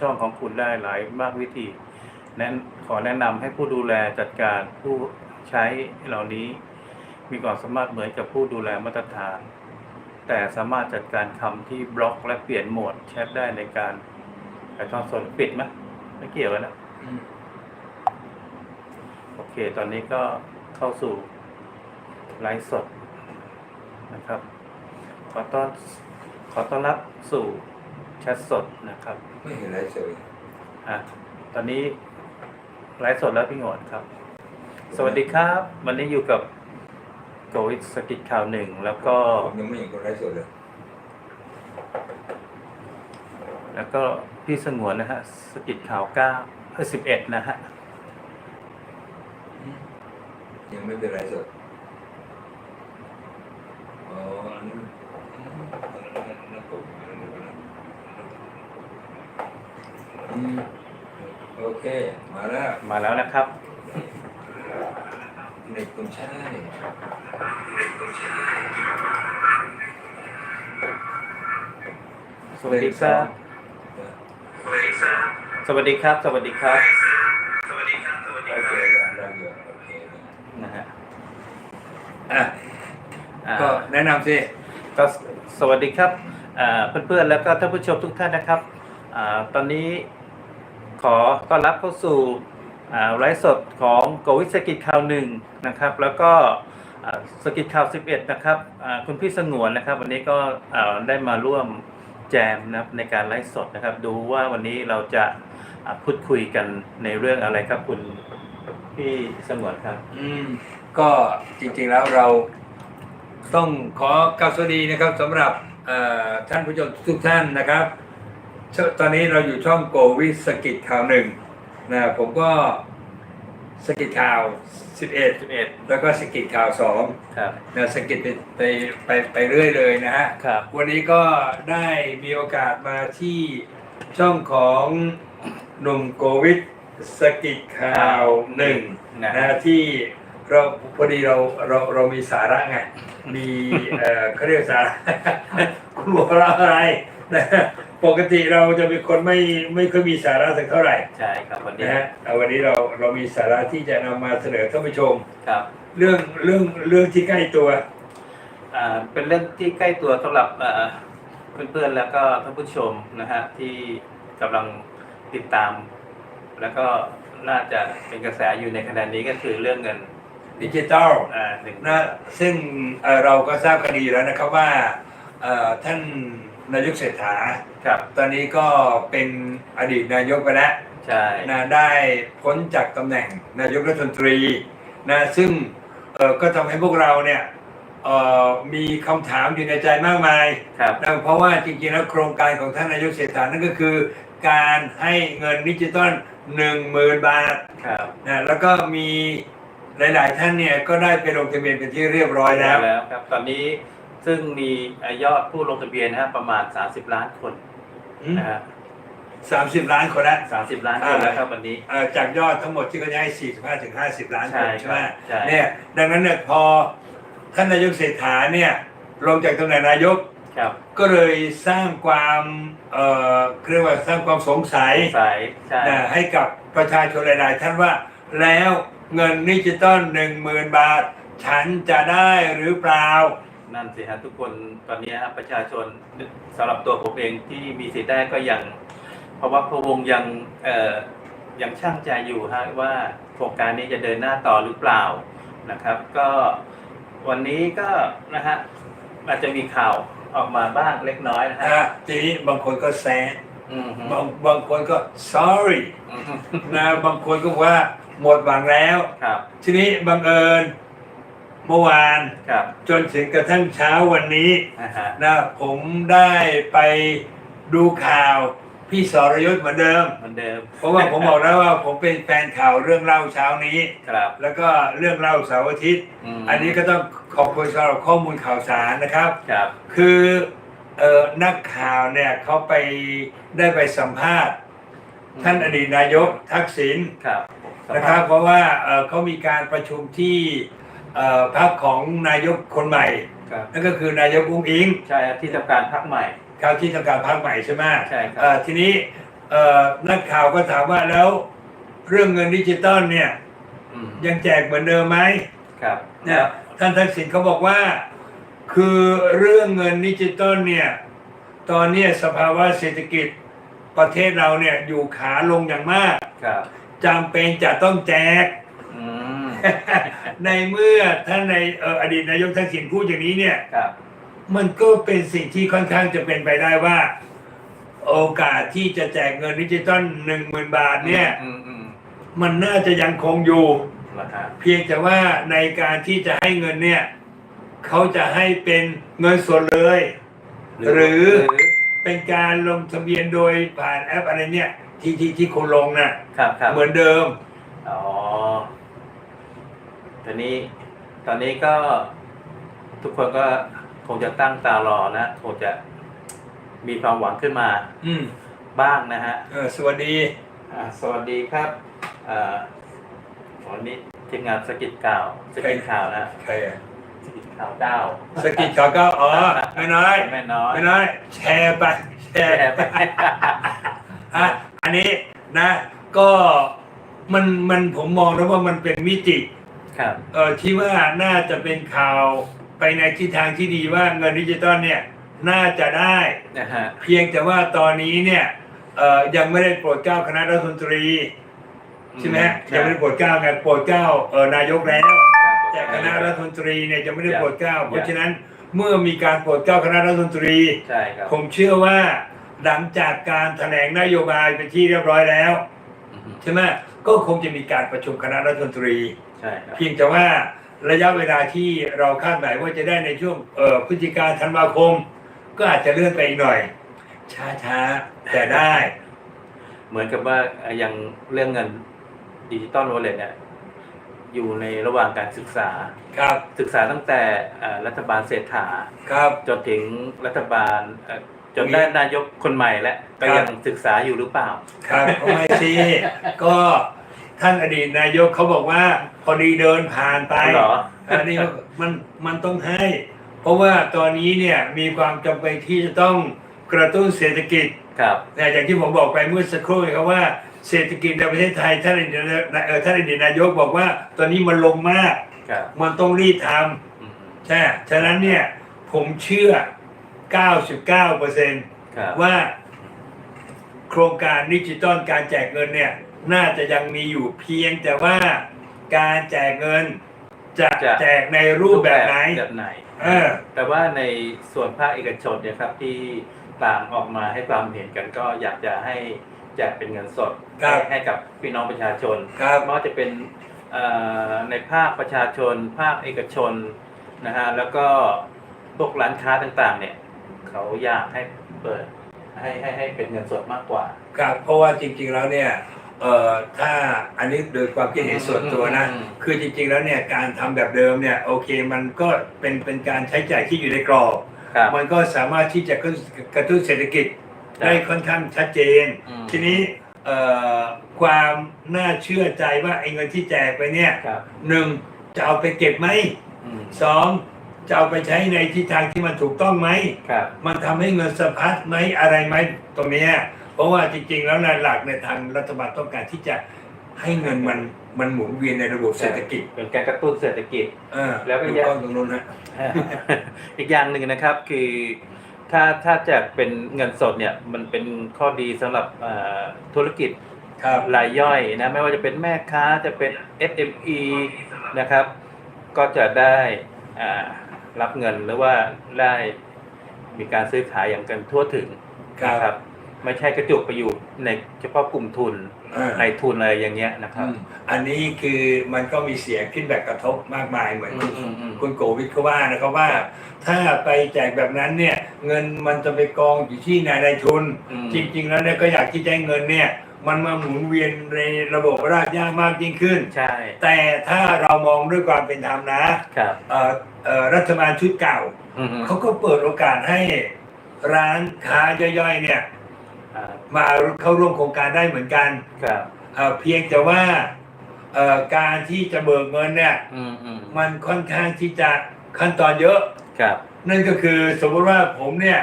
ช่องของคุณได้หลายมากวิธีแนขอแนะนำให้ผู้ดูแลจัดการผู้ใช้เหล่านี้ มีความสามารถเหมือนกับผู้ดูแลมาตรฐาน แต่สามารถจัดการคำที่บล็อกและเปลี่ยนโหมดแชทได้ในการถ่ายทอดสดปิดไหมไม่เกี่ยวกันนะโอเค ตอนนี้ก็เข้าสู่ไลฟ์สดนะครับ ขอต้อนขอต้อนรับสู่ ชทสดนะครับ ไม่เห็นอะไรเลยอะตอนนี้ไลฟ์สดแล้วพี่โงดครับ สวัสดีครับ วันนี้อยู่กับโกวิทสกิจข่าวหนึ่งแล้วก็ ผมยังไม่เห็นคนไร้สดเลยแล้วก็พี่สงวนนะฮะสกิจข่าวเก้าเออสิบเอ็ดนะฮะยังไม่เป็นไรสดอ๋ออันนั้นอืมอันนั้นอันนั้นผมอันนั้นอันนั้นอืมโอเค มาแล้วมาแล้วนะครับเด็กคุณใช่สวัสดีครับ สวัสดีครับ สวัสดีครับโอเคเราอยู่โอเคนะฮะอะอ่าก็แนะนำสิก็สวัสดีครับอ่าเพื่อนๆแล้วก็ท่านผู้ชมทุกท่านนะครับอาตอนนี้ขอต้อนรับเข้าสู่อ่า ไลฟ์สดของโกวิสกิจข่าวหนึ่งนะครับ แล้วก็สกิจข่าว 11 นะครับคุณพี่สงวนนะครับ วันนี้ก็ได้มาร่วมแจมนะครับในการไลฟ์สดนะครับ ดูว่าวันนี้เราจะพูดคุยกันในเรื่องอะไรครับคุณพี่สงวนครับ อืมก็จริงๆแล้วเราต้องขอกล่าวสวัสดีนะครับสำหรับท่านผู้ชมทุกท่านนะครับ ตอนนี้เราอยู่ช่องโกวิสกิจข่าวหนึ่ง นะผมก็สกิจข่าว 11 11 แล้วก็สกิจข่าว2ครับนะสกิจไปไปไปไปเรื่อยเลยนะฮะครับวันนี้ก็ได้มีโอกาสมาที่ช่องของหนุ่มโกวิทสกิจข่าวหนึ่งนะนะฮะที่เราพอดีเราเราเรามีสาระไงมีเอ่อเขาเรียกสาระคุณหัวเราะอะไรนะ ปกติเราจะเป็นคนไม่ไม่ค่อยมีสาระสักเท่าไหร่ใช่ครับวันนี้นะฮะแต่วันนี้เราเรามีสาระที่จะนำมาเสนอท่านผู้ชม ครับเรื่องเรื่องเรื่องที่ใกล้ตัว อ่าเป็นเรื่องที่ใกล้ตัวสำหรับเอ่อเพื่อนๆแล้วก็ท่านผู้ชมนะฮะที่กำลังติดตาม แล้วก็น่าจะเป็นกระแสอยู่ในขณะนี้ก็คือเรื่องเงินดิจิตอลอ่าหนึ่งนะซึ่งเอ่อเราก็ทราบกันดีแล้วนะครับว่าเอ่อท่าน นายกเศรษฐา ครับ ตอนนี้ก็เป็นอดีตนายกไปแล้วใช่นะได้พ้นจากตำแหน่งนายกรัฐมนตรีนะซึ่งเอ่อก็ทำให้พวกเราเนี่ยเอ่อมีคำถามอยู่ในใจมากมายครับ นะเพราะว่าจริงๆแล้วโครงการของท่านนายกเศรษฐานั่นก็คือ การให้เงินดิจิตอลหนึ่งหมื่นบาท ครับนะแล้วก็มีหลาย ๆ ท่านเนี่ยก็ได้ไปลงทะเบียนเป็นที่เรียบร้อยแล้ว แล้วครับ ตอนนี้ ซึ่งมียอดผู้ลงทะเบียนนะฮะประมาณ 30 ล้านคนนะฮะสามสิบล้านคนละ30ล้านคนแล้วครับวันนี้ เอ่อจากยอดทั้งหมดที่เขาจะให้สี่สิบห้าถึงห้าสิบล้านคนใช่ใช่ไหมใช่ เนี่ยดังนั้นเนี่ยพอท่านนายกเศรษฐาเนี่ยลงจากตำแหน่งนายกครับก็เลยสร้างความเอ่อเรียกว่าสร้างความสงสัยสายใช่ นะให้กับประชาชนหลายๆท่านว่าแล้วเงินดิจิตอลหนึ่งหมื่นบาท ฉันจะได้หรือเปล่า นั่นสิฮะทุกคนตอนนี้ฮะประชาชนสำหรับตัวผมเองที่มีสิทธิ์ได้ก็ยัง เพราะว่าพะวงยังเอ่อยังช่างใจอยู่ฮะว่าโครงการนี้จะเดินหน้าต่อหรือเปล่านะครับ ก็วันนี้ก็นะฮะอาจจะมีข่าวออกมาบ้างเล็กน้อยนะฮะนะทีนี้บางคนก็แซะอืมฮึบางบางคนก็ sorry อืมฮึนะบางคนก็บอกว่าหมดหวังแล้วครับทีนี้บังเอิญ เมื่อวานครับจนถึงกระทั่งเช้าวันนี้นะฮะนะผมได้ไปดูข่าวพี่สรยุทธ์เหมือนเดิม เหมือนเดิมเพราะว่าผมบอกแล้วว่าผมเป็นแฟนข่าวเรื่องเล่าเช้านี้ ครับแล้วก็เรื่องเล่าเสาร์อาทิตย์ มอันนี้ก็ต้องขอบคุณสำหรับข้อมูลข่าวสารนะครับ ครับ คือเอ่อนักข่าวเนี่ยเขาไปได้ไปสัมภาษณ์ ท่านอดีตนายกทักษิณครับนะครับ เพราะว่าเอ่อเขามีการประชุมที่ เอ่อพรรคของนายกคนใหม่ ครับนั่นก็คือนายกอุ้งอิงใช่ฮะที่ทำการพักใหม่ ครับที่ทำการพรรคใหม่ใช่ไหมใช่ครับ เอ่อทีนี้เอ่อนักข่าวก็ถามว่าแล้ว เรื่องเงินดิจิตอลเนี่ย อืมยังแจกเหมือนเดิมไหมครับเนี่ยท่านทักษิณเขาบอกว่า คือเรื่องเงินดิจิตอลเนี่ย ตอนเนี้ยสภาวะเศรษฐกิจประเทศเราเนี่ยอยู่ขาลงอย่างมากครับจำเป็นจะต้องแจก อืม ในเมื่อท่านในเอ่ออดีตนายกทักษิณพูดอย่างนี้เนี่ย ครับ มันก็เป็นสิ่งที่ค่อนข้างจะเป็นไปได้ว่า โอกาสที่จะแจกเงินดิจิตอลหนึ่งหมื่นบาทเนี่ย อืมอืมมันน่าจะยังคงอยู่เหรอฮะเพียงแต่ว่าในการที่จะให้เงินเนี่ยเขาจะให้เป็นเงินสดเลย หรือ เป็นการลงทะเบียนโดยผ่านแอปอะไรเนี่ย ที่ที่ที่คนลงน่ะ ครับครับเหมือนเดิม อ๋อต อนนี้ตอนนี้ก็ทุกคนก็คงจะตั้งตารอนะคงจะมีความหวังขึ้นมาอืมบ้างนะฮะเออสวัสดีอ่าสวัสดีครับอ่าวันนี้ทีมงานสกิดข่าวสกิดข่าวนะใครอะสกิดข่าวเก้าสกิดข่าวก็อ๋อไม่น้อยแม่น้อยไม่น้อย แชร์ไปแชแชร์ร์ไปไปอะอันนี้นะ ก็มันมันผมมองแล้วว่ามันเป็นมิติ ครับ เออที่ว่าน่าจะเป็นข่าวไปในทิศทางที่ดีว่าเงินดิจิตอลเนี่ยน่าจะได้ นะฮะ เพียงแต่ว่าตอนนี้เนี่ยเอ่อยังไม่ได้โปรดเกล้าคณะรัฐมนตรีใช่ไหมฮะยังไม่ได้โปรดเกล้าไงโปรดเกล้าเออนายกแล้ว แต่คณะรัฐมนตรีเนี่ยยังไม่ได้โปรดเกล้า เพราะฉะนั้นเมื่อมีการโปรดเกล้าคณะรัฐมนตรี ใช่ครับผมเชื่อว่าหลังจากการแถลงนโยบายเป็นที่เรียบร้อยแล้ว อือฮึ ใช่ไหมก็คงจะมีการประชุมคณะรัฐมนตรี ใช่ครับ เพียงแต่ว่าระยะเวลาที่เราคาดหมายว่าจะได้ในช่วงเอ่อพฤศจิกาธันวาคม ก็อาจจะเลื่อนไปอีกหน่อย ช้าๆ แต่ได้ เหมือนกับว่ายังเรื่องเงินดิจิตอลวอลเล็ตเนี่ยอยู่ในระหว่างการศึกษา ครับศึกษาตั้งแต่เอ่อรัฐบาลเศรษฐา ครับ จนถึงรัฐบาลเอ่อจนได้นายกคนใหม่แล้วก็ครับ ยังศึกษาอยู่หรือเปล่า ครับ ไม่สิก็ ท่านอดีตนายกเขาบอกว่า พอดีเดินผ่านไปเหรอ อันนี้มันมันต้องให้ เพราะว่าตอนนี้เนี่ยมีความจำเป็นที่จะต้องกระตุ้นเศรษฐกิจ ครับนะอย่างที่ผมบอกไปเมื่อสักครู่ครับว่าเศรษฐกิจในประเทศไทยท่านอดีตนายเอ่อท่านอดีตนายกบอกว่า ตอนนี้มันลงมาก ครับมันต้องรีบทอืมำใช่ฉะนั้นเนี่ยผมเชื่อ 99%ครับว่าโครงการดิจิตอลการแจกเงินเนี่ย น่าจะยังมีอยู่เพียงแต่ว่าการแจกเงินจะ แจกในรูปแบบไหน แบบไหน เออ แต่ว่าในส่วนภาคเอกชนเนี่ยครับที่ต่างออกมาให้ความเห็นกันก็อยากจะให้แจกเป็นเงินสดครับให้ให้กับพี่น้องประชาชนครับ ไม่ว่าจะเป็นเอ่อในภาคประชาชน ภาคเอกชนนะฮะแล้วก็พวกร้านค้าต่างๆ เนี่ยเขาอยากให้เปิดให้ให้ให้เป็นเงินสดมากกว่า ครับเพราะว่าจริงๆแล้วเนี่ย เอ่อถ้าอันนี้โดยความคิดเห็นส่วนตัวนะ อืม คือจริงๆแล้วเนี่ยการทำแบบเดิมเนี่ยโอเคมันก็เป็นเป็นการใช้จ่ายที่อยู่ในกรอบ ครับ มันก็สามารถที่จะกระตุ้นเศรษฐกิจครับได้ค่อนข้างชัดเจน อืม ทีนี้เอ่อความน่าเชื่อใจว่าไอ้เงินที่แจกไปเนี่ยครับหนึ่งจะเอาไปเก็บไหมอืมสองจะเอาไปใช้ในทิศทางที่มันถูกต้องไหม ครับ มันทำให้เงินสะพัดไหมอะไรไหมตรงเนี้ย เพราะว่าจริง ๆ แล้วในหลักในทางรัฐบาลต้องการที่จะให้เงินมันมันหมุนเวียนในระบบเศรษฐกิจเป็นการกระตุ้นเศรษฐกิจเออแล้วก็ถูแยกต้องตรงนู้นนะอีกอย่างหนึ่งนะครับคือถ้าถ้าจะเป็นเงินสดเนี่ยมันเป็นข้อดีสำหรับเอ่อธุรกิจครับรายย่อยนะไม่ว่าจะเป็นแม่ค้าจะเป็น SME นะครับ ก็จะได้อ่ารับเงินหรือว่าได้มีการซื้อขายอย่างกันทั่วถึงครับนะครับ ไม่ใช่กระจุกไปอยู่ในเฉพาะกลุ่มทุนเออในทุนอะไรอย่างเงี้ยนะครับอืมอันนี้คือมันก็มีเสียงขึ้นแบบกระทบมากมายเหมือน อืคุณมอืมอืม คุณโกวิทเขาว่านะครับว่า ถ้าไปแจกแบบนั้นเนี่ย เงินมันจะไปกองอยู่ที่นายนายทุน อืม จริง ๆ แล้วเนี่ยก็อยากที่จะให้เงินเนี่ย มันมาหมุนเวียนในระบบรากหญ้ามากยิ่งขึ้น ใช่แต่ถ้าเรามองด้วยความเป็นธรรมนะครับเอ่อเอ่อรัฐบาลชุดเก่า อืมอืม เขาก็เปิดโอกาสให้ร้านค้าย่อยๆ เนี่ยอ่า มาเข้าร่วมโครงการได้เหมือนกันครับเอ่อเพียงแต่ว่าเอ่อการที่จะเบิกเงินเนี่ยอืมอืมมันค่อนข้างที่จะขั้นตอนเยอะครับ นั่นก็คือสมมติว่าผมเนี่ย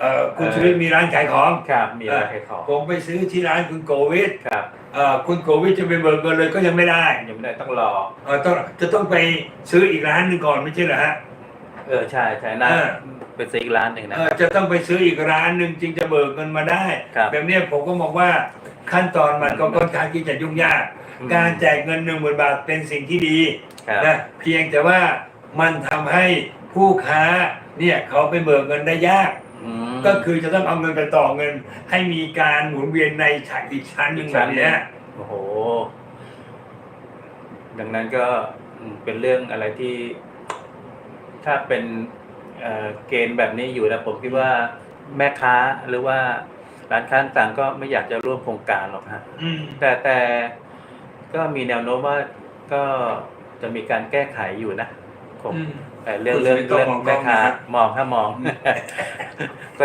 เอ่อคุณเออชีวิตมีร้านขายของครับมีอะไรให้ขอผมไปซื้อที่ร้านคุณโกวิทครับเอ่อคุณโกวิทจะไปเบิกเงินเลยก็ยังไม่ได้ยังไม่ได้ต้องรอเออต้องจะต้องไปซื้ออีกร้านหนึ่งก่อนไม่ใช่เหรอฮะ เออใช่ใช่นะเออเป็นซื้ออีกร้านหนึ่งนะ เออจะต้องไปซื้ออีกร้านหนึ่งจึงจะเบิกเงินมาได้ ครับ แบบเนี้ยผมก็มองว่าขั้นตอนมันก็ค่อนข้างที่จะยุ่งยากอืมการแจกเงินหนึ่งหมื่นบาทเป็นสิ่งที่ดีครับ นะเพียงแต่ว่ามันทำให้ผู้ค้าเนี่ยเขาไปเบิกเงินได้ยาก อืม ก็คือจะต้องเอาเงินไปต่อเงิน ให้มีการหมุนเวียนในฉากอีกชั้นหนึ่งแบบเนี้ย โอ้โห ดังนั้นก็อืมเป็นเรื่องอะไรที่ ถ้าเป็นเอ่อเกณฑ์แบบนี้อยู่นะผมคิดว่าแม่ค้าหรือว่าร้านค้าต่างก็ไม่อยากจะร่วมโครงการหรอกฮะอืมแต่แต่ก็มีแนวโน้มว่าก็จะมีการแก้ไขอยู่นะผมอืม แต่เรื่องคุณเรื่องชีวิตต้องเรื่องมองกล้แม่องค้านะครับมองถ้ามอง ก็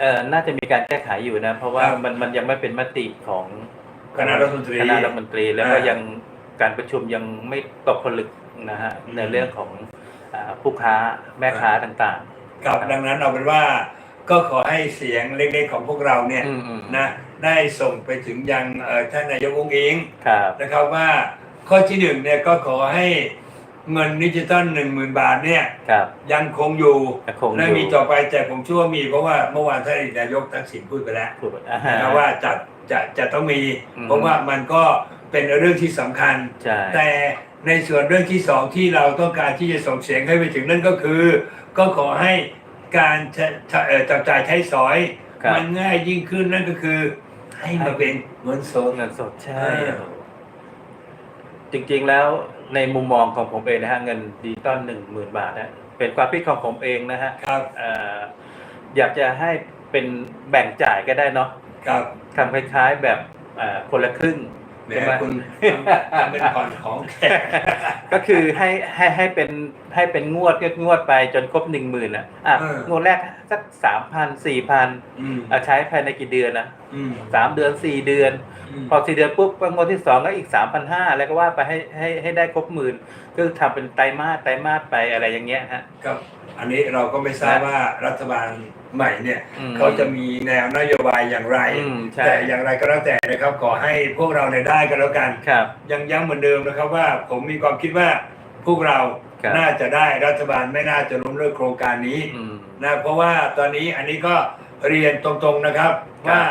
เอ่อน่าจะมีการแก้ไขอยู่นะ เพราะว่าครับ มันมันยังไม่เป็นมติของคณะรัฐมนตรี คณะรัฐมนตรีแล้วก็อ่ายัยังการประชุมยังไม่ตกผลึกนะฮะอืม ในเรื่องของ อ่าผู้ค้าแม่ค้าต่างครับดังนั้นเอาเป็นว่าก็ขอให้เสียงเล็กๆของพวกเราเนี่ยๆอืมอืม นะได้ส่งไปถึงยังเอ่อท่านนายกองค์อิงครับ นะครับว่าข้อที่หนึ่งเนี่ยก็ขอให้เงินดิจิตอลหนึ่งหมื่นบาทเนี่ยครับ ยังคงอยู่ยังคงอยู่ และมีต่อไปแต่ผมเชื่อว่ามีเพราะว่าเมื่อวานท่านนายกทักษิณพูดไปแล้วพูดอ่าฮะ นะครับว่าจะจะจะต้องมี อืม เพราะว่ามันก็เป็นเรื่องที่สำคัญ ใช่ แต่ ในส่วนเรื่องที่สองที่เราต้องการที่จะส่งเสียงให้ไปถึงนั่นก็คือ ก็ขอให้การใช้ใช้เอ่อจับจ่ายใช้สอย ครับ มันง่ายยิ่งขึ้นนั่นก็คือ ให้มาเป็นเงินสด เงินสดใช่เออจริงๆแล้วในมุมมองของผมเองนะฮะเงินดิจิตอลหนึ่งหมื่นบาทนะเป็นความคิดของผมเองนะฮะครับเอ่ออยากจะให้เป็นแบ่งจ่ายก็ได้เนาะครับทำคล้ายๆแบบเอ่อคนละครึ่ง แหมใช่ไหมคุณทำเป็นผ่อนของแขก ก็คือให้ให้ให้เป็น ให้เป็นงวดก็งวดไปจนครบหนึ่งหมื่นอะอะ เออ งวดแรกสักสามพันสี่พันอืมใช้ภายในกี่เดือนนะอืมสามเดือนสี่เดือน อืมพอสี่เดือนปุ๊บก็งวดที่สองก็อีกสามพันห้าแล้วก็ว่าไปให้ให้ให้ได้ครบหมื่นก็ทำเป็นไตรมาสไตรมาสไปอะไรอย่างเงี้ยฮะ ครับอันนี้เราก็ไม่ทราบว่ารัฐบาลใหม่เนี่ย อืมเขาจะมีแนวนโยบายอย่างไร อืมใช่ แต่อย่างไรก็แล้วแต่นะครับขอให้พวกเราเนี่ยได้กันแล้วกัน ครับ ยังย้ำเหมือนเดิมนะครับว่าผมมีความคิดว่าพวกเรา ครับน่าจะได้รัฐบาลไม่น่าจะล้มเลิกโครงการนี้อืม นะเพราะว่าตอนนี้อันนี้ก็เรียนตรงๆนะครับ ครับ ว่า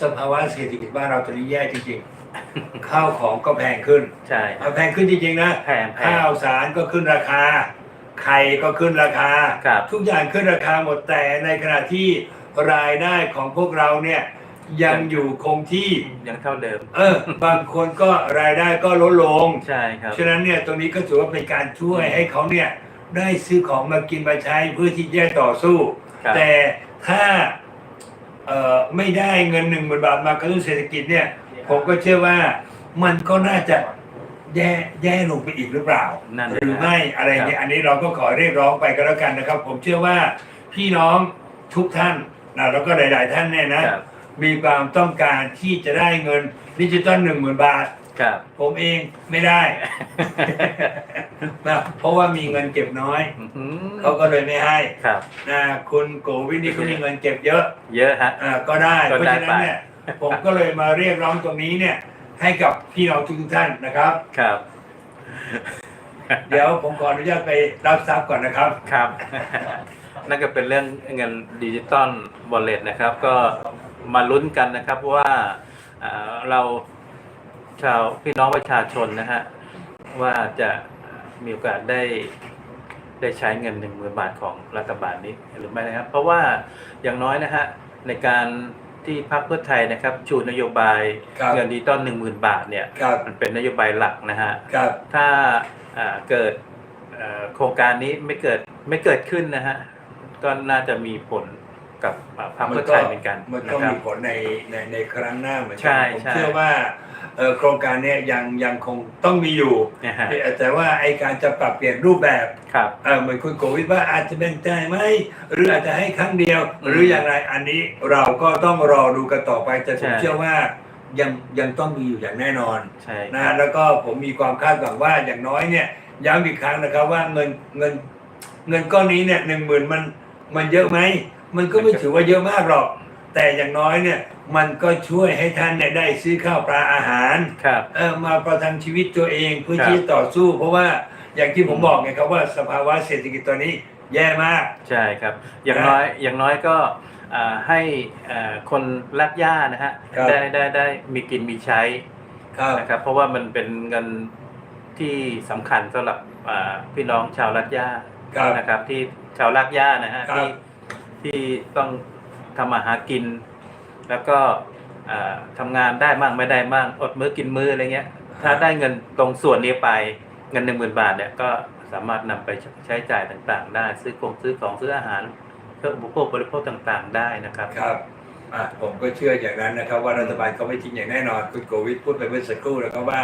สภาวะเศรษฐกิจบ้านเราตอนนี้แย่จริงๆ ข้าวของก็แพงขึ้นใช่ครับแพงขึ้นจริงๆนะ แพงแพง ข้าวสารก็ขึ้นราคา ไข่ก็ขึ้นราคา ครับทุกอย่างขึ้นราคาหมดแต่ในขณะที่รายได้ของพวกเราเนี่ย ยังอยู่คงที่ ยังเท่าเดิม เออ บางคนก็รายได้ก็ลดลง ใช่ครับ ฉะนั้นเนี่ยตรงนี้ก็ถือว่าเป็นการช่วยให้เขาเนี่ยได้ซื้อของมากินมาใช้เพื่อที่จะต่อสู้ ครับ แต่ถ้าเอ่อไม่ได้เงินหนึ่งหมื่นบาทมากระตุ้นเศรษฐกิจเนี่ย ผมก็เชื่อว่ามันก็น่าจะแย่แย่ลงไปอีกหรือเปล่า นั่นหรือไม่อะไรครัเนี่ยบอันนี้เราก็ขอเรียกร้องไปก็แล้วกันนะครับ ผมเชื่อว่าพี่น้องทุกท่านนะแล้วก็หลาย ๆ ท่านเนี่ยนะ ครับ มีความต้องการที่จะได้เงินดิจิตอลหนึ่งหมื่นบาท ครับ ผมเองไม่ได้ นะเพราะว่ามีเงินเก็บน้อย อื้อหือเขาก็เลยไม่ให้ครับ นะคุณโกวินนี่เขามีเงินเก็บเยอะ เยอะฮะ อ่าก็ได้ ก็เพราะได้ฉะนั้นเนี่ย ผมก็เลยมาเรียกร้องตรงนี้เนี่ย ให้กับพี่น้องทุกๆท่านนะครับ ครับ เดี๋ยวผมขออนุญาตไปรับทรัพย์ก่อนนะครับ ครับ นั่นก็เป็นเรื่องเงินดิจิตอลวอลเล็ตนะครับ ก็มาลุ้นกันนะครับว่าเอ่อเราชาวพี่น้องประชาชนนะฮะว่าจะมีโอกาสได้ได้ใช้เงินหนึ่งหมื่นบาทของรัฐบาลนี้หรือไม่นะครับ เพราะว่าอย่างน้อยนะฮะในการที่พรรคเพื่อไทยนะครับชูนโยบายครับเงินดิจิตอลหนึ่งหมื่นบาทเนี่ยครับมันเป็นนโยบายหลักนะฮะครับถ้าอ่าเกิดเอ่อโครงการนี้ไม่เกิดไม่เกิดขึ้นนะฮะ ก็น่าจะมีผลกับอ่าพรรคเพื่อไทยเหมือนกันมันนะก็ครัมีบผลในในในครั้งหน้าเหมือนกัใช่ผมใช่เชื่อว่าเอ่อโครงการเนี้ยังยังคงต้องมีอยู่นะฮะแต่ว่าไอการจะปรับเปลี่ยนรูปแบบครับเออเหมือนคุณโกวิทว่าอาจจะแบ่งจ่ายไหมหรืออาจจะให้ครั้งเดียว หรืออย่างไรอันนี้เราก็ต้องรอดูกันต่อไปแต่ผมใช่เชื่อว่ายังยังต้องมีอยู่อย่างแน่นอนใช่นะแล้วก็ผมมีความคาดหวังว่าอย่างน้อยเนี่ยย้ำอีกครั้งนะครับว่าเงินเงินเงินก้อนนี้เนี่ยหนึ่งหมื่นมัน มันเยอะไหมมันก็ไม่ถือว่าเยอะมากหรอก แต่อย่างน้อยเนี่ยมันก็ช่วยให้ท่านเนี่ยได้ซื้อข้าวปลาอาหารครับเออมาประทังชีวิตตัวเองเพื่อครับที่จะต่อสู้ เพราะว่าอย่างที่ผมบอกไงครับว่าสภาวะเศรษฐกิจตอนนี้แย่มากใช่ครับ อย่างนะน้อยอย่างน้อยก็อ่าให้อ่าคนรักย่านะฮะครับได้ได้ได้มีกินมีใช้ครับนะครับเพราะว่ามันเป็นเงินที่สำคัญสำหรับอ่าพี่น้องชาวรักย่า ครับ นะครับ ที่ชาวรักย่านะฮะครับ ที่ที่ต้องทำมาหากิน แล้วก็อ่าทำงานได้มั่งไม่ได้มั่งอดมื้อกินมื้ออะไรเงี้ย ถ้าได้เงินตรงส่วนนี้ไปเงินหนึ่งหมื่นบาทเนี่ยก็สามารถนำไปใช้จ่ายต่างๆ ได้ซื้อของซื้อของซื้ออาหารเครื่องอุปโภคบริโภคต่างๆ ได้นะครับ ครับอะผมก็เชื่ออย่างนั้นนะครับ ว่ารัฐบาลเขาไม่ทิ้งอย่างแน่นอน คุณโควิดพูดไปเมื่อสักครู่แล้วก็ว่า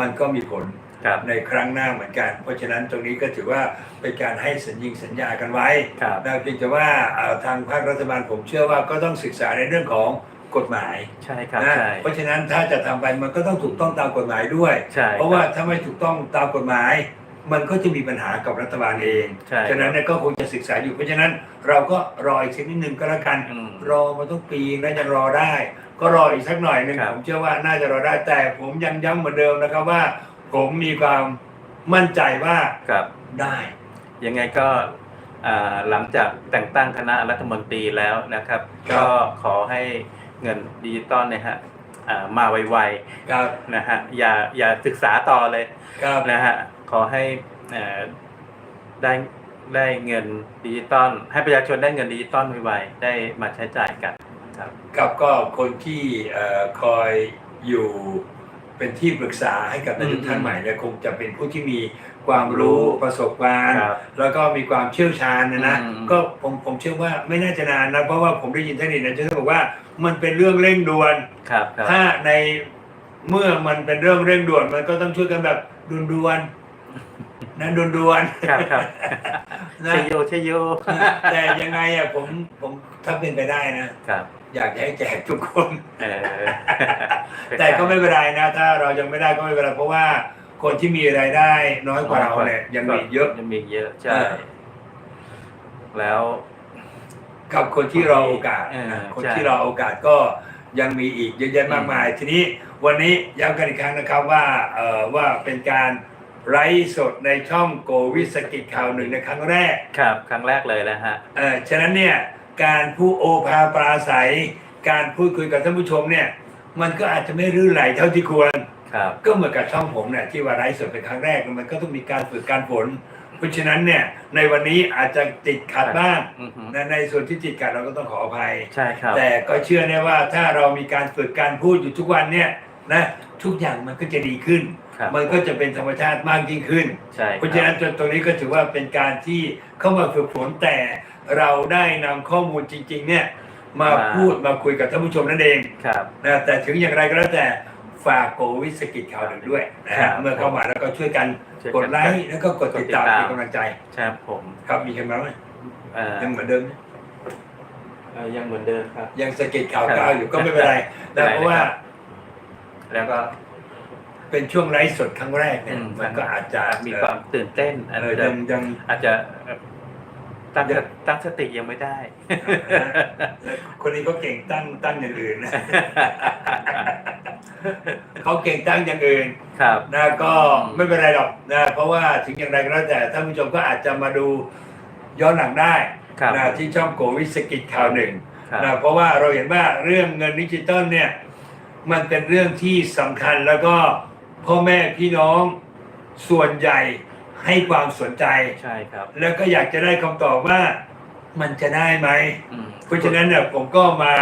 มันก็มีผล ครับในครั้งหน้าเหมือนกัน เพราะฉะนั้นตรงนี้ก็ถือว่าเป็นการให้สัญญิงสัญญากันไว้ครับนะเพียงแต่ว่าเอ่อทางภาครัฐบาลผมเชื่อว่าก็ต้องศึกษาในเรื่องของกฎหมายใช่ครับนะใช่เพราะฉะนั้นถ้าจะทำไปมันก็ต้องถูกต้องตามกฎหมายด้วย ใช่เพราะว่าถ้าไม่ถูกต้องตามกฎหมาย มันก็จะมีปัญหากับรัฐบาลเอง ใช่ฉะนั้นเนี่ยก็คงจะศึกษาอยู่เพราะฉะนั้นเราก็รออีกสักนิดนึงก็แล้วกัน อืม รอมาต้องปีแล้วยังรอได้ ก็รออีกสักหน่อยหนึ่งครับผมเชื่อว่าน่าจะรอได้แต่ผมยังย้ำเหมือนเดิมนะครับว่า ผมมีความมั่นใจว่าครับ ได้ ยังไงก็อ่าหลังจากแต่งตั้งคณะรัฐมนตรีแล้วนะครับ ครับ ก็ขอให้เงินดิจิตอลเนี่ยฮะอ่ามาไวครับๆนะฮะอย่าอย่าศึกษาต่อเลยครับนะฮะขอให้เอ่อได้ได้เงินดิจิตอลให้ประชาชนได้เงินดิจิตอลไวๆได้มาใช้จ่ายกันครับ กับก็คนที่เอ่อคอยอยู่ เป็นที่ปรึกษาให้กับนายกอืมท่านใหม่เนี่ยคงจะเป็นผู้ที่มีความรู้รู้ประสบการณ์ครับแล้วก็มีความเชี่ยวชาญนะนะอืมก็ผมผมเชื่อว่าไม่น่าจะนานนะเพราะว่าผมได้ยินท่านนี่นะจะบอกว่ามันเป็นเรื่องเร่งด่วนครับครับถ้าในเมื่อมันเป็นเรื่องเร่งด่วนมันก็ต้องช่วยกันแบบด่วนๆนะด่วนๆครับครับนะชยโยชยโยแต่ยังไงอะผมผมถ้าเป็นไปได้นะครับ อยากจะให้แจกทุกคน เออแต่ก็ไม่เป็นไรนะ ถ้าเรายังไม่ได้ก็ไม่เป็นไรเพราะว่าคนที่มีรายได้น้อยกว่าเราเนี่ยยังมีเยอะยังมีเยอะใช่เออแล้วกับคนที่รอโอกาสเออนะคนใช่ที่รอโอกาสก็ยังมีอีกเยอะแยะมากมาย ทีนี้วันนี้ย้ำกันอีกครั้งนะครับว่าเอ่อว่าเป็นการไลฟ์สดในช่องโกวิสกิจข่าวหนึ่งในครั้งแรก ครับ ครั้งแรกเลยนะฮะ เออฉะนั้นเนี่ย การผู้โอภาปราศัย การพูดคุยกับท่านผู้ชมเนี่ย มันก็อาจจะไม่รื่นไหลเท่าที่ควร ครับก็เหมือนกับช่องผมเนี่ยที่ว่าไลฟ์สดเป็นครั้งแรกมันก็ต้องมีการฝึกการฝนเพราะฉะนั้นเนี่ยในวันนี้อาจจะติดขัดบ้างอือฮึนะในส่วนที่ติดขัดเราก็ต้องขออภัย ใช่ครับ แต่ก็เชื่อแน่ว่าถ้าเรามีการฝึกการพูดอยู่ทุกวันเนี่ยนะทุกอย่างมันก็จะดีขึ้น ครับ มันก็จะเป็นธรรมชาติมากยิ่งขึ้น ใช่คบเพราะฉะนั้นจนตรงนี้ก็ถือว่าเป็นการที่เข้ามาฝึกฝนแต่ เราได้นำข้อมูลจริง ๆ เนี่ยมามา พูดมาคุยกับท่านผู้ชมนั่นเองครับ นะแต่ถึงอย่างไรก็แล้วแต่ฝากโกวิสกิจข่าวหนึ่งด้วยนะครัฮะบเมื่อเข้ามาแล้วก็ช่วยกันช่วยกกันดไลค์แล้วก็กดติดตามกดติดตาม เป็นกำลังใจใช่ครับผมครับมีใครมาไหมเอ่อยังเหมือนเดิมไหมเอ่อยังเหมือนเดิมครับ ยังสะกิดข่าวครับก้าวอยู่ก็ไม่เป็นไรไม่แต่เป็นไรเพราะว่านะครับแล้วก็ เป็นช่วงไลฟ์สดครั้งแรกเนี่ยอืม มันก็อาจจะมีความตื่นเต้นอาจเออจะยังยังอาจจะ ตั้งสติตั้งสติยังไม่ได้ คนนี้เขาเก่งตั้งตั้งอย่างอื่นนะเขาเก่งตั้งอย่างอื่นครับนะก็อืมไม่เป็นไรหรอกนะเพราะว่าถึงอย่างไรก็แล้วแต่ท่านผู้ชมก็อาจจะมาดูย้อนหลังได้ครับนะที่ช่องโกวิสกิจข่าวหนึ่งครับนะเพราะว่าเราเห็นว่าเรื่องเงินดิจิตอลเนี่ย มันเป็นเรื่องที่สำคัญแล้วก็พ่อแม่พี่น้องส่วนใหญ่ ให้ความสนใจ ใช่ครับแล้วก็อยากจะได้คำตอบว่ามันจะได้ไหม อืมเพราะฉะนั้นเนี่ยผมก็มา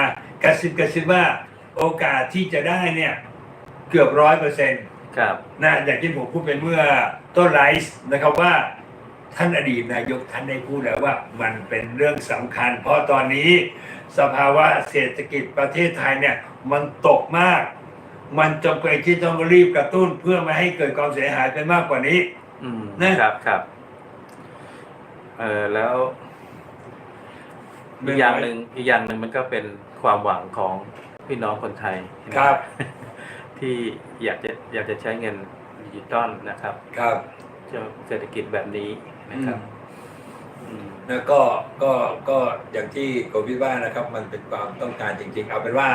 กระซิบกระซิบว่าโอกาสที่จะได้เนี่ยเกือบร้อยเปอร์เซ็นต์ครับ นะอย่างที่ผมพูดไปเมื่อต้นไลฟ์นะครับว่าท่านอดีตนายกท่านได้พูดแล้วว่ามันเป็นเรื่องสำคัญ เพราะตอนนี้สภาวะเศรษฐกิจประเทศไทยเนี่ยมันตกมาก มันจำเป็นที่ต้องรีบกระตุ้นเพื่อไม่ให้เกิดความเสียหายไปมากกว่านี้ อืมนะ ครับครับเออแล้วอีกอย่างหนึ่งอีกอย่างหนึ่งมันก็เป็นความหวังของพี่น้องคนไทยนะครับ ที่อยากจะอยากจะใช้เงินดิจิตอลนะครับครับช่วงเศรษฐกิจแบบนี้นะครับอืม นะก็ก็ก็อย่างที่โควิดว่านะครับ มันเป็นความต้องการจริงๆ เอาเป็นว่า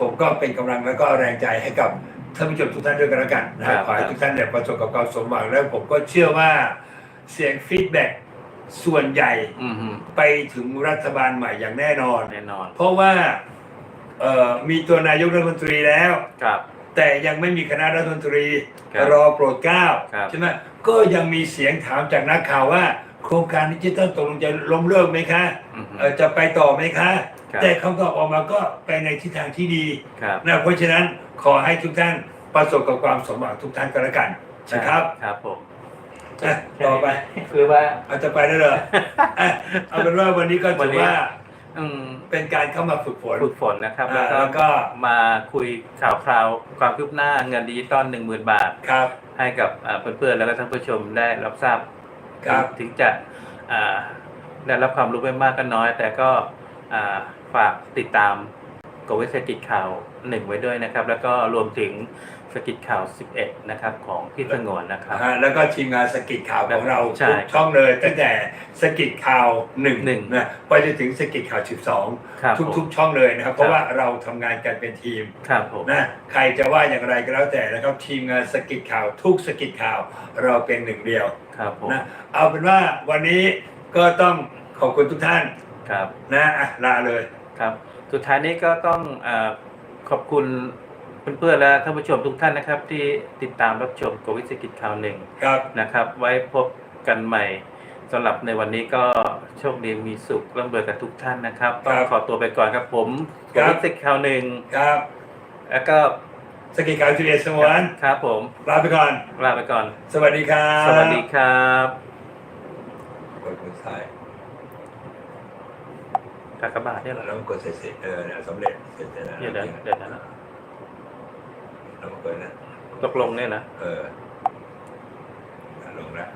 ผมก็เป็นกำลังแล้วก็แรงใจให้กับ ท่านผู้ชมทุกท่านด้วยกันแล้วกันนะคครัรับบขอให้ทุกท่านเนี่ยประสบกับความสมหวังแล้วผมก็เชื่อว่าเสียงฟีดแบ็กส่วนใหญ่อืมฮึไปถึงรัฐบาลใหม่อย่างแน่นอน แน่นอนเพราะว่าเอ่อมีตัวนายกรัฐมนตรีแล้ว ครับ แต่ยังไม่มีคณะรัฐมนตรีครับรอโปรดเกล้าครับ ใช่ไหมก็ยังมีเสียงถามจากนักข่าวว่า โครงการดิจิตอลตกลงจะล้มเลิกไหมคะอืมฮึ เอ่อจะไปต่อไหมคะ ครับ แต่คำตอบออกมาก็ไปในทิศทางที่ดีครับ นะเพราะฉะนั้น ขอให้ทุกท่านประสบกับความสมหวังทุกท่านก็แล้วกันนะครับครับผมอะต่อไปคือว่าเอาจะไปได้เลยอะเอาเป็นว่าวันนี้ก็วัถืนอนี้ว่าอืมเป็นการเข้ามาฝึกฝนฝึกฝนนะครับอ่าแล้วก็แล้วก็มาคุยข่าวคราวความคืบหน้าเงินดิจิตอลหนึ่งหมื่นบาทครับ ให้กับอ่าเพื่อนๆแล้วก็ท่านผู้ชมได้รับทราบครับถึงจะอ่าได้รับความรู้ไม่มากก็น้อย แต่ก็อ่าฝากติดตาม กวิสกิจข่าวหนึ่งไว้ด้วยนะครับ แล้วก็รวมถึงสกิจข่าว 11 นะครับ ของพี่สงวนนะครับอ่าแล้วก็ทีมงานสกิดข่าวของเราใช่ทุกช่องเลยตั้งแต่สกิดข่าวหนึ่งหนึ่ง นะไปจนถึงสกิดข่าวสิบสองครับผมทุกๆช่องเลยนะครับ เพครัราะบว่าเราทำงานกันเป็นทีมครับผม นะใครจะว่าอย่างไรก็แล้วแต่นะครับทีมงานสกิดข่าวทุกสกิดข่าวเราเป็นหนึ่งเดียวครับผม นะเอาเป็นว่าวันนี้ก็ต้องขอบคุณทุกท่านครับ นะอะลาเลย ครับ สุดท้ายนี้ก็ต้องอาขอบคุณเพื่อนๆและท่านผู้ชมทุกท่านนะครับ ที่ติดตามรับชมกวิสกิจข่าวหนึ่งครับนะครับ ไว้พบกันใหม่สำหรับในวันนี้ก็โชคดีมีสุขร่ำรวยกับทุกท่านนะครับ ต้องขอตัวไปก่อนครับผมกวิสกิจข่าวหนึ่งครับแล้วก็สกิดข่าวสิบเอ็ดสมวนครับผมลาไปก่อนลาไปก่อน สวัสดีครับ สวัสดีครับ กากบาทเนี่ยเหรอเรากดเสร็จเออสำเร็จเสร็จแล้วเนี่ยเดี๋ยวเดี๋ยวนะเรากดนะตกลงเนี่ยนะเออลงแล้ว